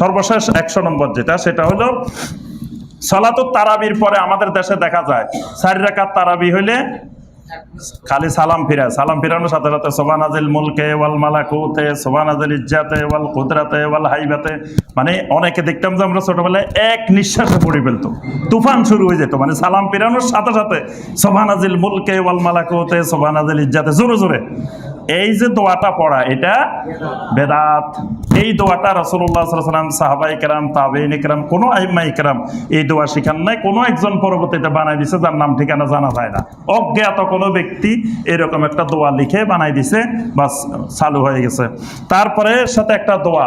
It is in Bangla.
সর্বশেষ একশো নম্বর যেটা, সেটা হলো সলাত তারাবির পরে আমাদের দেশে দেখা যায়, চারি রাকাত তারাবি হইলে খালি সালাম ফিরা সালাম ফিরানোর সাথে সাথে, সোবান আজিল মুলকে ওয়াল মালাকুতে, সোবান আজিল ইজ্জাতে ওয়াল কুদরাতে ওয়াল হাইবাতে মানে অনেকে দেখতাম যে আমরা ছোটবেলায় এক নিঃশ্বাসে পড়ে ফেলতো। তুফান শুরু হয়ে যেত মানে সালাম ফিরানোর সাথে সাথে, সোবান আজিল মুলকে ওয়াল মালাকুতে, সোবান আজিল ইজ্জাতে, জোরে জোরে। এই যে দোয়াটা পড়া, এটা বেদাত। এই দোয়াটা রসুল্লাহ সাহাবাই কেরাম তাবেইন কেরাম কোনো আহিমাই কেরাম এই দোয়া শিখান নাই। কোনো একজন পরবর্তীতে বানাই দিছে যার নাম ঠিকানা জানা যায় না। অজ্ঞাত কোনো ব্যক্তি এরকম একটা দোয়া লিখে বানাই দিছে বা চালু হয়ে গেছে। তারপরে সাথে একটা দোয়া।